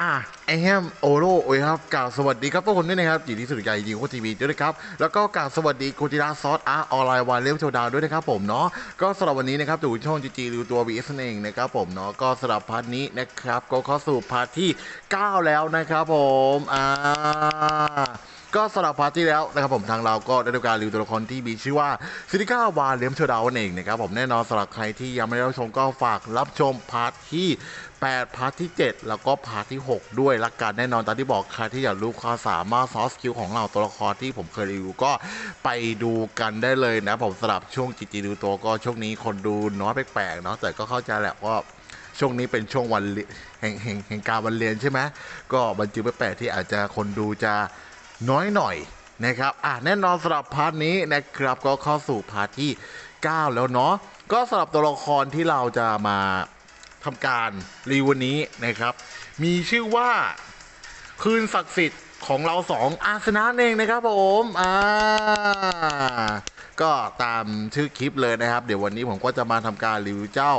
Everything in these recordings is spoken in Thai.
อะไอแฮมโอโรโอ้ยครับกล่าวสวัสดีครับทุกคนด้วยนะครับยินดีสุดใจยิงโคทีวีด้วยนะครับแล้วก็กล่าวสวัสดีโคจิราซอสอาร์ออนไลน์วานเลี้ยวโชดาวด้วยนะครับผมเนาะก็สำหรับวันนี้นะครับดูช่องจีจีดูตัววีเอสเองนะครับผมเนาะก็สำหรับพาร์ทนี้นะครับก็เข้าสู่พาร์ทที่ 9 แล้วนะครับผมอ่า ก็สำหรับพาร์ทที่แล้วนะครับผมทางเราก็ได้ทำการรีวิวตัวละครที่มีชื่อว่าซิติก้าวาเลียมเชอร์ดาวนั่นเองนะครับผมแน่นอนสำหรับใครที่ยังไม่ได้รับชมก็ฝากรับชมพาร์ทที่ 8 พาร์ทที่ 7 แล้วก็พาร์ทที่ 6 ด้วยละกันแน่นอนตามที่บอกใครที่อยากรู้ความสามารถซอสคิวของเราตัวละครที่ผมเคยรีวิวก็ไปดูกันได้เลยนะผมสำหรับช่วงจีจีดูตัวก็ช่วงนี้คนดูน้อยแปลกๆเนาะแต่ก็เข้าใจแหละว่าช่วงนี้เป็นช่วงวันแห่งแห่งแห่งการวันเรียนใช่ไหมก็บรรจุไปแปลกๆที่อาจจะคนดูจะ น้อยหน่อยนะครับอะแน่นอนสำหรับพาร์ทนี้นะครับก็เข้าสู่พาร์ทที่ 9 แล้วเนาะก็สำหรับตัวละครที่เราจะมาทำการรีวิววันนี้นะครับ มีชื่อว่าคืนศักดิ์สิทธิ์ของเราสองอาสนะเองนะครับผมอ่าก็ตามชื่อคลิปเลยนะครับ เดี๋ยววันนี้ผมก็จะมาทำการรีวิวเจ้า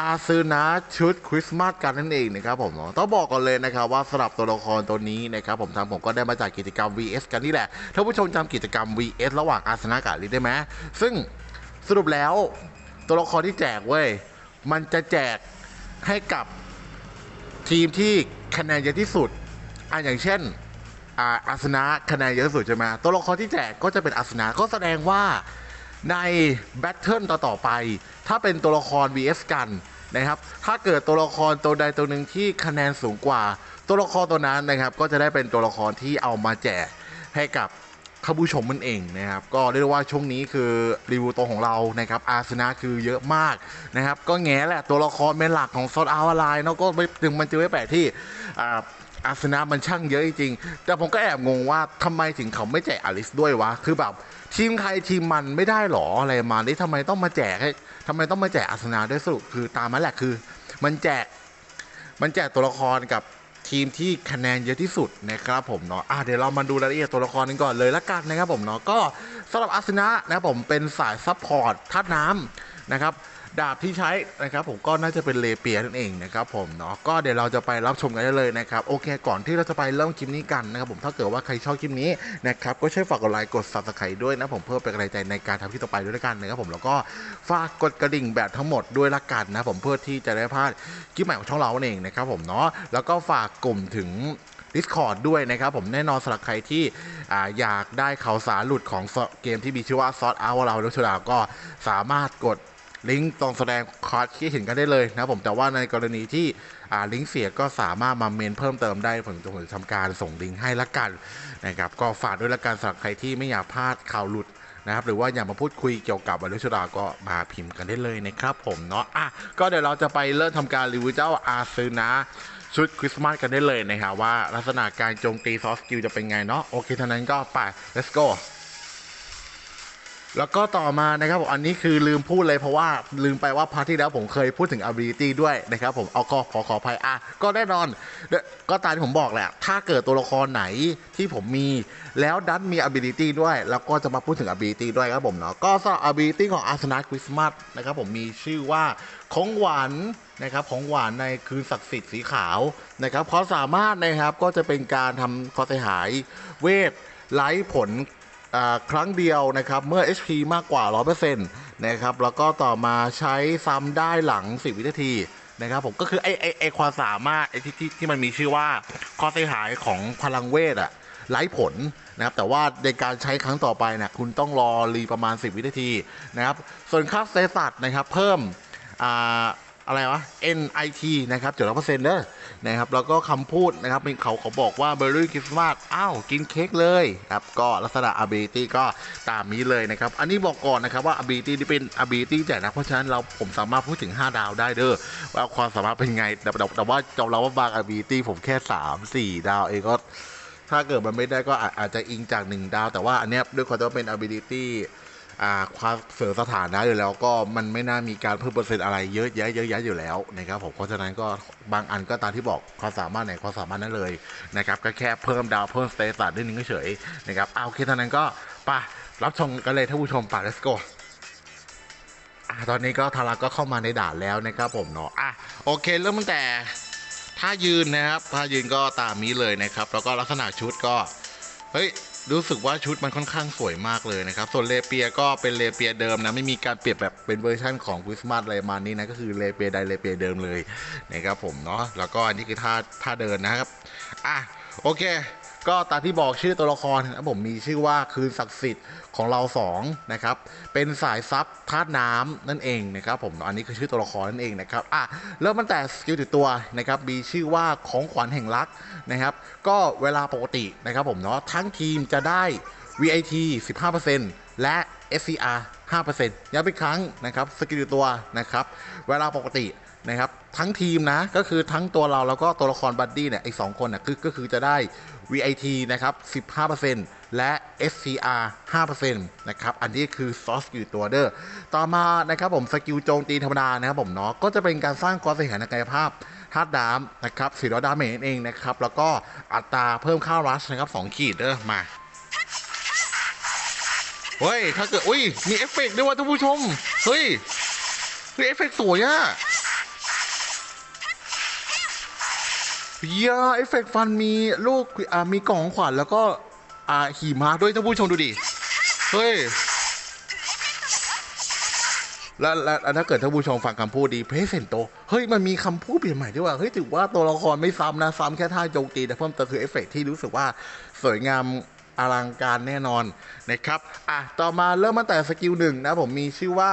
อาซึนะชุดคริสต์มาสกันนั่นเองนะครับผมต้องบอกก่อนเลยนะครับว่าสำหรับตัวละครตัวนี้นะครับผมทางผมก็ได้มาจากกิจกรรม VS กันนี่แหละถ้านผู้ชมจำกิจกรรม VS ระหว่างอาสนะกับลิได้ไหมซึ่งสรุปแล้วตัวละครที่แจกเว้ยมันจะแจกให้กับทีมที่คะแนนเยอะที่สุดอะอย่างเช่นอาอาสนะคะแนนเยอะที่สุดใช่ไหมตัวละครที่แจกก็จะเป็นอาสนะก็แสดงว่า ในแบทเทิลต่อๆไป ถ้าเป็นตัวละคร vs กันนะครับ ถ้าเกิดตัวละครตัวใดตัวหนึ่งที่คะแนนสูงกว่า ตัวละครตัวนั้นนะครับ ก็จะได้เป็นตัวละครที่เอามาแจกให้กับท่านผู้ชมมันเองนะครับ ก็เรียกว่าช่วงนี้คือรีวิวตัวของเรานะครับ อาสนะคือเยอะมากนะครับ ก็แง่แหละตัวละครเป็นหลักของซอดอาร์ไลน์เนาะก็ไม่ถึงมันจะไม่แปลกที่ อ่าอาสนะมันช่างเยอะจริงๆแต่ผมก็แอบงงว่าทำไมถึงเขาไม่แจกอลิสด้วยวะ คือแบบทีมใครทีมมันไม่ได้หรออะไรมานี่ทำไมต้องมาแจกให้ทำไมต้องมาแจกอาสนะด้วยสรุปคือตามนั้นแหละคือ มันแจกมันแจกตัวละครกับทีมที่คะแนนเยอะที่สุดนะครับผมเนาะอะเดี๋ยวเรามาดูรายละเอียดตัวละครกันก่อนเลยละกันนะครับผมเนาะก็สำหรับอาสนะนะครับผมเป็นสายซัพพอร์ตธาตุน้ำนะครับ ดาบที่ใช้นะครับผมก็น่าจะเป็นเลเปียนั่นเองนะครับผมเนาะก็เดี๋ยวเราจะไปรับชมกันได้เลยนะครับโอเคก่อนที่เราจะไปเริ่มคลิปนี้กันนะครับผมถ้าเกิดว่าใครชอบคลิปนี้นะครับก็ช่วยฝากกดไลค์กด subscribe ด้วยนะผมเพื่อเป็นกำลังใจในการทำคลิปต่อไปด้วยกันนะครับผมแล้วก็ฝากกดกระดิ่งแบบทั้งหมดด้วยละกันนะผมเพื่อที่จะได้พลาดคลิปใหม่ของช่องเราเองนะครับผมเนาะแล้วก็ฝากกลุ่มถึง Discord ด้วยนะครับผมแน่นอนสำหรับใครที่ออยากได้ข่าวสารหลุดของเกมที่มีชื่อว่าซอ t เอาเราล้วชดาก็สามารถกด ลิงก์ตรงแสดงคอร์ดที่เห็นกันได้เลยนะผมแต่ว่าในกรณีที่ลิงก์เสียก็สามารถมาเมนเพิ่มเติมได้ผมจะทำการส่งลิงก์ให้ละกันนะครับก็ฝากด้วยละกันสำหรับใครที่ไม่อยากพลาดข่าวหลุดนะครับหรือว่าอยากมาพูดคุยเกี่ยวกับวัลลุชดาก็มาพิมพ์กันได้เลยนะครับผมเนาะอะก็เดี๋ยวเราจะไปเริ่มทำการรีวิวเจ้าอาซึนะชุดคริสต์มาสกันได้เลยนะครับว่าลักษณะการโจมตีซอสกิลจะเป็นไงเนาะโอเคท่านั้นก็ไป let's go แล้วก็ต่อมานะครับผมอันนี้คือลืมพูดเลยเพราะว่าลืมไปว่าพาร์ทที่แล้วผมเคยพูดถึง ability ด้วยนะครับผมเอาก็ขอขออภัยอะก็แน่นอนเดี๋ยวก็ตามที่ผมบอกแหละ ถ้าเกิดตัวละครไหนที่ผมมี แล้วดันมี ability ด้วย แล้วก็จะมาพูดถึง ability ด้วยครับผมเนาะก็สำหรับ ability ของ Arsenal Christmas นะครับผมมีชื่อว่าของหวานนะครับของหวานในคืนศักดิ์สิทธิ์สีขาวนะครับความสามารถนะครับก็จะเป็นการทำความเสียหายเวทไร้ผล ครั้งเดียวนะครับ เมื่อ HP มากกว่า 100%นะครับ แล้วก็ต่อมาใช้ซ้ำได้หลัง 10 วินาทีนะครับผมก็คือไอไอไอความสามารถไอที่ที่ที่มันมีชื่อว่าข้อเสียหายของพลังเวทอะไร้ผลนะครับแต่ว่าในการใช้ครั้งต่อไปนะคุณต้องรอรีประมาณ 10 วินาทีนะครับ ส่วนค่าเซสัตนะครับ เพิ่มอ่า อะไรวะ NIT นะครับเจุดร้อยเปอร์เซ็นต์เด้อนะครับแล้วก็คำพูดนะครับเป็นเขาเขาบอกว่าเบอร์รี่คริสต์มาสอ้าว กินเค้กเลยครับก็ลักษณะ ability ก็ตามนี้เลยนะครับ อันนี้บอกก่อนนะครับว่า ability ที่เป็น ability แจกนะเพราะฉะนั้นเราผมสามารถพูดถึง 5 ดาวได้เด้อว่าความสามารถเป็นไง แต่แต่ว่าเราเราว่าบาง ability ผมแค่ 3 4 ดาวเองก็ถ้าเกิดมันไม่ได้ก็อาจจะอิงจาก 1 ดาว แต่ว่าอันเนี้ยด้วยความที่ว่าเป็น ability อ่ ความเสริมสถานะอยู่แล้วก็มันไม่น่ามีการเพิ่มเปอร์เซ็นต์อะไรเยอะแยะเยอะแยะอยู่แล้วนะครับผมเพราะฉะนั้นก็บางอันก็ตามที่บอกความสามารถไหนความสามารถนั้นเลยนะครับก็แค่เพิ่มดาวเพิ่มสเตตัสนิดนึงเฉยๆนะครับเอาโอเคเท่านั้นก็ไปรับชมกันเลยท่านผู้ชมไป let's go ตอนนี้ก็ทาราก็เข้ามาในด่านแล้วนะครับผมเนาะอะโอเคเริ่มตั้งแต่ถ้ายืนนะครับถ้ายืนก็ตามนี้เลยนะครับ แล้วก็ลักษณะชุดก็ เฮ้ย รู้สึกว่าชุดมันค่อนข้างสวยมากเลยนะครับ ส่วนเลเปียก็เป็นเลเปียเดิมนะ ไม่มีการเปลี่ยนแบบเป็นเวอร์ชั่นของคริสต์มาสอะไรมานี้นะ ก็คือเลเปียใดเลเปียเดิมเลยนะครับผมเนาะ แล้วก็อันนี้คือท่าท่าเดินนะครับ อะ โอเค ก็ตามที่บอกชื่อตัวละครนะผมมีชื่อว่าคืนศักดิ์สิทธิ์ของเราสองนะครับ เป็นสายซับธาตุน้ำนั่นเองนะครับผมอันนี้คือชื่อตัวละครนั่นเองนะครับอะเริ่มตั้งแต่สกิลติดตัวนะครับมีชื่อว่าของขวัญแห่งรักนะครับ ก็เวลาปกตินะครับผมเนาะทั้งทีมจะได้ VIT 15%และ SCR 5%ย้ำอีกครั้งนะครับสกิลติดตัวนะครับ เวลาปกตินะครับ ทั้งทีมนะ ก็คือทั้งตัวเราแล้วก็ตัวละครบัดดี้เนี่ยไอ้สองคนน่ะคือก็คือจะได้ VIT นะครับ 15%และ SCR 5%นะครับ อันนี้คือซอสกิลตัวเดอร์ ต่อมานะครับผมสกิลโจมตีธรรมดานะครับผมเนาะ ก็จะเป็นการสร้างความเสียหายทางกายภาพธาตุน้ำนะครับสี่ร้อดาเมจเองนะครับ แล้วก็อัตราเพิ่มค่ารัชนะครับสองขีดเด้อมา เฮ้ย ถ้าเกิด อุ้ย มีเอฟเฟกต์ด้วยว่ะท่านผู้ชม เฮ้ยเฮ้ยเอฟเฟกต์สวยอะ เฮียเอฟเฟกต์ฟันมีลูกอ่ามีกล่องของขวัญแล้วก็อ่าขี่ม้าด้วยท่านผู้ชมดูดิ เฮ้ย แล้วแล้วถ้าเกิดท่านผู้ชมฟังคำพูดดีเพรสเซนโต เฮ้ย มันมีคำพูดเปลี่ยนใหม่ด้วยว่า เฮ้ย ถือว่าตัวละครไม่ซ้ำนะ ซ้ำแค่ท่าโจมตี แต่เพิ่มเติมคือเอฟเฟกต์ที่รู้สึกว่าสวยงามอลังการแน่นอนนะครับ อะ ต่อมาเริ่มตั้งแต่สกิลหนึ่งนะผมมีชื่อว่า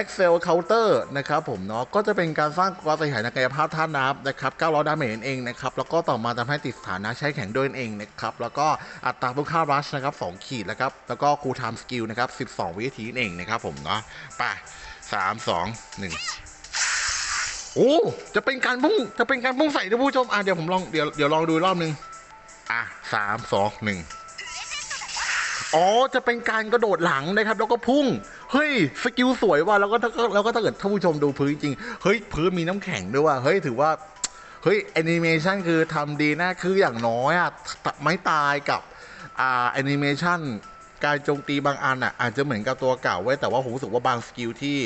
Excel Counter นะครับผมเนาะก็จะเป็นการสร้างความเสียหายทางกายภาพท่าน้ำนะครับ900ดาเมจนั่นเองนะครับแล้วก็ต่อมาทำให้ติดสถานะใช้แข็งด้วยนั่นเองนะครับแล้วก็อัตราเพิ่มค่ารัชนะครับ2ขีดแล้วครับแล้วก็คูลไทม์สกิลนะครับ12 วินาทีนั่นเองนะครับผมเนาะไปสามสองหนึ่งโอ้จะเป็นการพุ่งจะเป็นการพุ่งใส่ท่านผู้ชมอะเดี๋ยวผมลองเดี๋ยวเดี๋ยวลองดูรอบหนึงอะสามสองหนึ่งอ๋อจะเป็นการกระโดดหลังนะครับ แล้วก็พุ่ง เฮ้ยสกิลสวยว่ะแล้วก็ถ้าแล้วก็ถ้าเกิดท่านผู้ชมดูพื้นจริงเฮ้ยพื้นมีน้ำแข็งด้วยว่ะเฮ้ยถือว่าเฮ้ยแอนิเมชันคือทำดีนะคืออย่างน้อยอะไม่ตายกับอ่าแอนิเมชันการโจมตีบางอันอะอาจจะเหมือนกับตัวเก่าไว้แต่ว่าผมรู้สึกว่าบางสกิลที่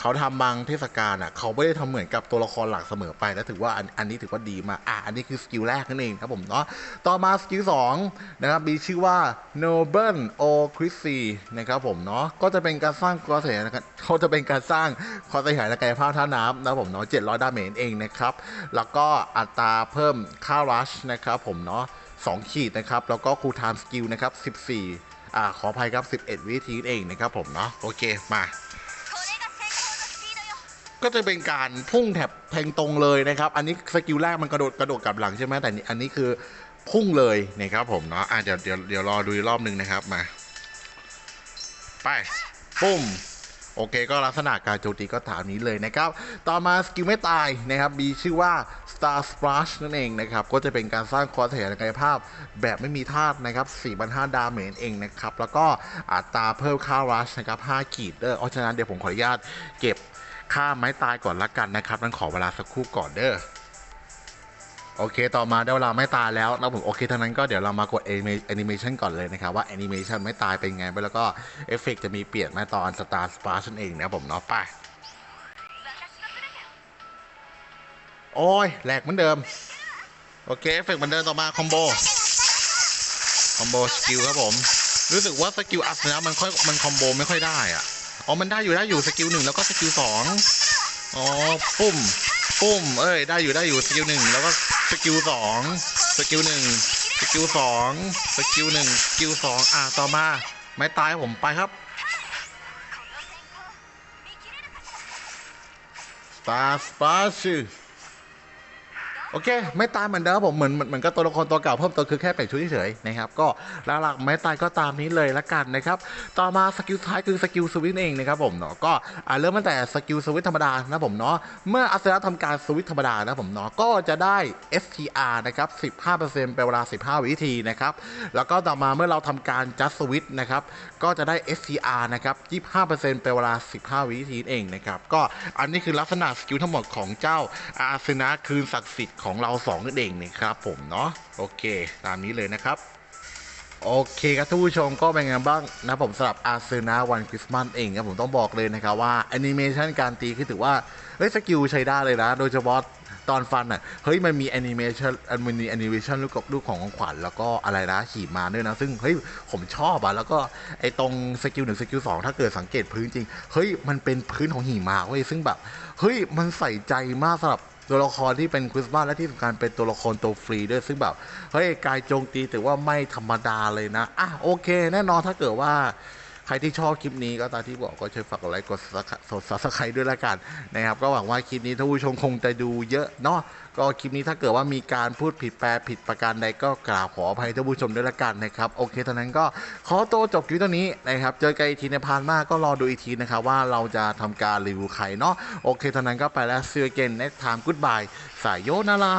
เขาทำบางเทศกาลอะเขาไม่ได้ทำเหมือนกับตัวละครหลักเสมอไปแล้วถือว่าอันอันนี้ถือว่าดีมากอะอันนี้คือสกิลแรกนั่นเองครับผมเนาะต่อมาสกิลสองนะครับมีชื่อว่า Noble o c r i s y นะครับผมเนาะก็จะเป็นการสร้างความเสียหายนะครับเขาจะเป็นการสร้างความเสียหายในกายภาพท่าน้ำนะผมเนาะ700ดร้อยดาเมจเองนะครับแล้วก็อัตราเพิ่มค่ารัชนะครับผมเนาะ2ขีดนะครับแล้วก็คูลไทม์สกิลนะครับ14อ่าขออภัยครับ 11 วิธีเองนะครับผมเนาะโอเคมา ก็จะเป็นการพุ่งแถบแทงตรงเลยนะครับ อันนี้สกิลแรกมันกระโดดกระโดดกลับหลังใช่ไหมแต่อันนี้คือพุ่งเลยนะครับผมเนาะอะเดี๋ยวเดี๋ยวเดี๋ยวรอดูอีกรอบหนึ่งนะครับมา ไปปุ้มโอเคก็ลักษณะการโจมตีก็ถามนี้เลยนะครับ ต่อมาสกิลไม่ตายนะครับมีชื่อว่า Star Splash นั่นเองนะครับ ก็จะเป็นการสร้างความเสียหายทางกายภาพแบบไม่มีธาตุนะครับ4,500ดาเมจเองนะครับ แล้วก็อัตราเพิ่มค่ารัชนะครับ 5 ขีดเด้อเพราะฉะนั้นเดี๋ยวผมขออนุญาตเก็บ ค่าไม้ตายก่อนละกันนะครับนั้นขอเวลาสักครู่ก่อนเด้อโอเค ต่อมาได้เวลาไม่ตายแล้วนะผมโอเคทั้งนั้นก็เดี๋ยวเรามากดแอนิเมชันก่อนเลยนะครับว่าแอนิเมชันไม่ตายเป็นไงไปแล้วก็เอฟเฟกจะมีเปลี่ยนไหมาตอนสตาร์สปาร์ชันเองนะผมเนาะไปโอ้ยแหลกเหมือนเดิม โอเคเอฟเฟกเหมือนเดิมต่อมาคอมโบคอมโบสกิลครับผม รู้สึกว่าสกิลอัพนะมันค่อยมันคอมโบไม่ค่อยได้อะ อ๋อ มันได้อยู่ได้อยู่สกิลหนึ่งแล้วก็สกิลสองอ๋อ ปุ่มปุ้ม เอ้ย ได้อยู่ได้อยู่สกิลหนึ่งแล้วก็สกิลสองสกิลหนึ่งสกิลสองสกิลหนึ่งสกิลสองอะต่อมา ไม่ตายผมไปครับสตาร์สปาร์ช โอเค ไม่ตายเหมือนเดิมผมเหมือนเหมือนเหมือนกับตัวละครตัวเก่าเพิ่มติมคือแค่เปลี่ยนชุดเฉยๆนะครับก็หลักๆไม่ตายก็ตามนี้เลยละกันนะครับต่อมาสกิลท้ายคือสกิลสวิตเองนะครับผมเนาะก็เริ่มตั้งแต่สกิลสวิตธรรมดานะผมเนาะเมื่ออัศระทำการสวิตธรรมดานะผมเนาะก็จะได้ STR นะครับ15%เป็นเวลา 15 วิธีนะครับแล้วก็ต่อมาเมื่อเราทำการ just switch นะครับก็จะได้ STR นะครับ25%เป็นเวลา 15 วิธีเองนะครับก็อันนี้คือลักษณะสกิลทั้งหมดของเจ้าอาสนะคืนศักดิ์สิทธิ์ของเราสองนั่นเองนะครับผมเนาะโอเค ตามนี้เลยนะครับโอเคครับท่านผู้ชมก็เป็นไงบ้างนะผมสำหรับอาร์เซนาวันคริสต์มาสเองครับผมต้องบอกเลยนะครับว่าแอนิเมชันการตีคือถือว่าเฮ้ยสกิลใช้ได้เลยนะ โดยเฉพาะตอนฟันอะเฮ้ยมันมีแอนิเมชันมันมีแอนิเมชันรูปกับรูปของของขวัญแล้วก็อะไรนะขี่มาด้วยนะ ซึ่งเฮ้ยผมชอบอะแล้วก็ไอตรงสกิลหนึ่งสกิลสองถ้าเกิดสังเกตพื้นจริง เฮ้ยมันเป็นพื้นของหิมะเว้ยซึ่งแบบเฮ้ยมันใส่ใจมากสำหรับ ตัวละครที่เป็นคริสต์มาสและที่สำคัญเป็นตัวละครตัวฟรีด้วยซึ่งแบบเฮ้ยกายโจงตีถือว่าไม่ธรรมดาเลยนะอะโอเค แน่นอนถ้าเกิดว่า ครที่ชอบคลิปนี้ก็ตามที่บอกก็ช่วยฝากกดไลค์กดซับสไครต์ด้วยละกันนะครับ ก็หวังว่าคลิปนี้ท่านผู้ชมคงจะดูเยอะเนาะก็คลิปนี้ถ้าเกิดว่ามีการพูดผิดแปลผิดประการใดก็กราบขออภัยท่านผู้ชมด้วยละกันนะครับโอเคเท่านั้นก็ขอตัวจบคลิปตัวนี้นะครับเจอกันอีกทีในพาน้ากก็รอดูอีกทีนะครับว่าเราจะทำการรีวิวใครเนาะโอเคเท่านั้นก็ไปแล้ว see you again next time goodbye สายโยนารา